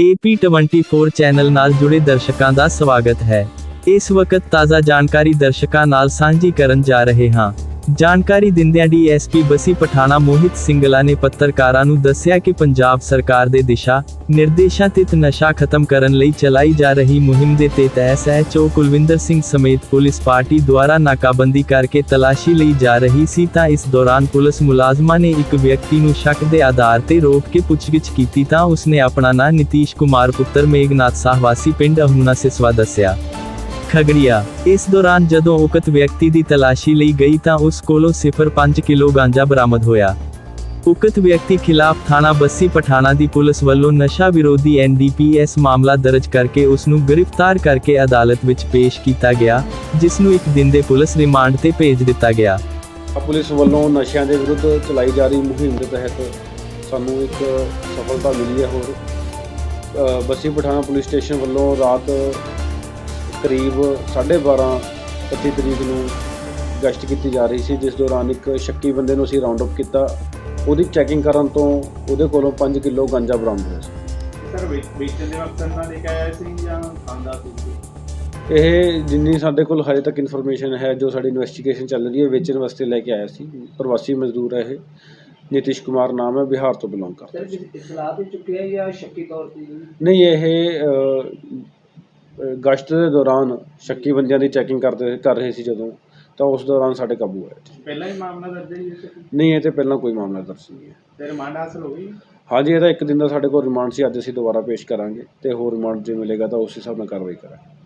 AP24 channel ਨਾਲ ਜੁੜੇ ਦਰਸ਼ਕਾਂ ਦਾ ਸਵਾਗਤ ਹੈ। ਇਸ ਵਕਤ ਤਾਜ਼ਾ ਜਾਣਕਾਰੀ ਦਰਸ਼ਕਾਂ ਨਾਲ ਸਾਂਝੀ ਕਰਨ ਜਾ ਰਹੇ ਹਾਂ। ਜਾਣਕਾਰੀ ਦਿੰਦਿਆਂ ਡੀਐਸਪੀ ਬਸੀ ਪਠਾਣਾ ਮੋਹਿਤ ਸਿੰਗਲਾ ਨੇ ਪੱਤਰਕਾਰਾਂ ਨੂੰ ਦੱਸਿਆ ਕਿ ਪੰਜਾਬ ਸਰਕਾਰ ਦੇ ਦਿਸ਼ਾ ਨਿਰਦੇਸ਼ਾਂ ਤਹਿਤ ਨਸ਼ਾ ਖਤਮ ਕਰਨ ਲਈ ਚਲਾਈ ਜਾ ਰਹੀ ਮੁਹਿੰਮ ਦੇ ਤਹਿਤ ਐਸਐਚਓ ਕੁਲਵਿੰਦਰ ਸਿੰਘ ਸਮੇਤ ਪੁਲਿਸ ਪਾਰਟੀ ਦੁਆਰਾ ਨਾਕਾਬੰਦੀ ਕਰਕੇ ਤਲਾਸ਼ੀ ਲਈ ਜਾ ਰਹੀ ਸੀ ਤਾਂ ਇਸ ਦੌਰਾਨ ਪੁਲਿਸ ਮੁਲਾਜ਼ਮਾਂ ਨੇ ਇੱਕ ਵਿਅਕਤੀ ਨੂੰ ਸ਼ੱਕ ਦੇ ਆਧਾਰ ਤੇ ਰੋਕ ਕੇ ਪੁੱਛਗਿੱਛ ਕੀਤੀ ਤਾਂ ਉਸਨੇ ਆਪਣਾ ਨਾਂ ਨਿਤੀਸ਼ ਕੁਮਾਰ ਪੁੱਤਰ ਮੇਘਨਾਥ ਸਾਹਵਾਸੀ ਪਿੰਡ ਅਹੁਨਾ ਸਿਸਵਾ ਦੱਸਿਆ। ਖਗੜੀਆ। ਇਸ ਦੌਰਾਨ ਜਦੋਂ ਉਕਤ ਵਿਅਕਤੀ ਦੀ ਤਲਾਸ਼ੀ ਲਈ ਗਈ ਤਾਂ ਉਸ ਕੋਲੋਂ 0.5 ਕਿਲੋ ਗਾਂਜਾ ਬਰਾਮਦ ਹੋਇਆ। ਉਕਤ ਵਿਅਕਤੀ ਖਿਲਾਫ ਥਾਣਾ ਬੱਸੀ ਪਠਾਣਾ ਦੀ ਪੁਲਿਸ ਵੱਲੋਂ ਨਸ਼ਾ ਵਿਰੋਧੀ ਐਨਡੀਪੀਐਸ ਮਾਮਲਾ ਦਰਜ ਕਰਕੇ ਉਸ ਨੂੰ ਗ੍ਰਿਫਤਾਰ ਕਰਕੇ ਅਦਾਲਤ ਵਿੱਚ ਪੇਸ਼ ਕੀਤਾ ਗਿਆ, ਜਿਸ ਨੂੰ ਇੱਕ ਦਿਨ ਦੇ ਪੁਲਿਸ ਰਿਮਾਂਡ ਤੇ ਭੇਜ ਦਿੱਤਾ ਗਿਆ। ਪੁਲਿਸ ਵੱਲੋਂ ਨਸ਼ਿਆਂ ਦੇ ਵਿਰੁੱਧ ਚਲਾਈ ਜਾ ਰਹੀ ਮੁਹਿੰਮ ਦੇ ਤਹਿਤ ਸਾਨੂੰ ਇੱਕ ਸਫਲਤਾ ਮਿਲੀ ਹੈ ਹੋਰ। ਬੱਸੀ ਪਠਾਣਾ ਪੁਲਿਸ ਸਟੇਸ਼ਨ ਵੱਲੋਂ ਰਾਤ ਕਰੀਬ 12:30 25 ਤਰੀਕ ਨੂੰ ਗਸ਼ਤ ਕੀਤੀ ਜਾ ਰਹੀ ਸੀ ਜਿਸ ਦੌਰਾਨ ਇੱਕ ਸ਼ੱਕੀ ਬੰਦੇ ਨੂੰ ਅਸੀਂ ਰਾਉਂਡ ਅਪ ਕੀਤਾ। ਉਹਦੀ ਚੈਕਿੰਗ ਕਰਨ ਤੋਂ ਉਹਦੇ ਕੋਲੋਂ 5 ਕਿਲੋ ਗੰਜਾ ਬਰਾਮਦ ਹੋਇਆ ਸੀ। ਸਰ ਵੇਚਣ ਦੇ ਵਕਤ ਨਾਲ ਲੈ ਕੇ ਆਇਆ ਸੀ ਜਾਂ ਖਾਂਦਾ ਸੀ? ਇਹ ਜਿੰਨੀ ਸਾਡੇ ਕੋਲ ਹਜੇ ਤੱਕ ਇਨਫੋਰਮੇਸ਼ਨ ਹੈ ਜੋ ਸਾਡੀ ਇਨਵੈਸਟੀਗੇਸ਼ਨ ਚੱਲ ਰਹੀ ਹੈ ਵੇਚਣ ਵਾਸਤੇ ਲੈ ਕੇ ਆਇਆ ਸੀ। ਪ੍ਰਵਾਸੀ ਮਜ਼ਦੂਰ ਹੈ ਇਹ। ਨਿਤਿਸ਼ ਕੁਮਾਰ ਨਾਮ ਹੈ ਬਿਹਾਰ ਤੋਂ ਬਿਲੋਂਗ ਕਰਦਾ ਸਰ ਇਸਲਾਹ ਤੇ ਚੁੱਕਿਆ ਜਾਂ ਸ਼ੱਕੀ ਤੌਰ ਤੇ? ਨਹੀਂ ਇਹ ਗਸ਼ਤ ਦੇ ਦੌਰਾਨ ਸ਼ੱਕੀ ਬੰਦਿਆਂ ਦੀ ਚੈਕਿੰਗ ਕਰਦੇ ਕਰ ਰਹੇ ਸੀ ਜਦੋਂ ਤਾਂ ਉਸ ਦੌਰਾਨ ਸਾਡੇ ਕਾਬੂ ਆਇਆ ਪਹਿਲਾਂ ਹੀ ਮਾਮਲਾ ਦਰਜ ਹੈ ਜੀ ਇਸ ਤੇ? ਨਹੀਂ ਇਹ ਤੇ ਪਹਿਲਾਂ ਕੋਈ ਮਾਮਲਾ ਦਰਜ ਨਹੀਂ ਹੈ। ਤੇ ਰਿਮਾਂਡ ਹਾਸਲ ਹੋ ਗਈ? ਹਾਂਜੀ ਇਹਦਾ ਇੱਕ ਦਿਨ ਦਾ ਸਾਡੇ ਕੋਲ ਰਿਮਾਂਡ ਸੀ ਅੱਜ ਅਸੀਂ ਦੁਬਾਰਾ ਪੇਸ਼ ਕਰਾਂਗੇ ਤੇ ਹੋਰ ਰਿਮਾਂਡ ਜੇ ਮਿਲੇਗਾ ਤਾਂ ਉਸ ਹਿਸਾਬ ਨਾਲ ਕਾਰਵਾਈ ਕਰਾਂਗੇ।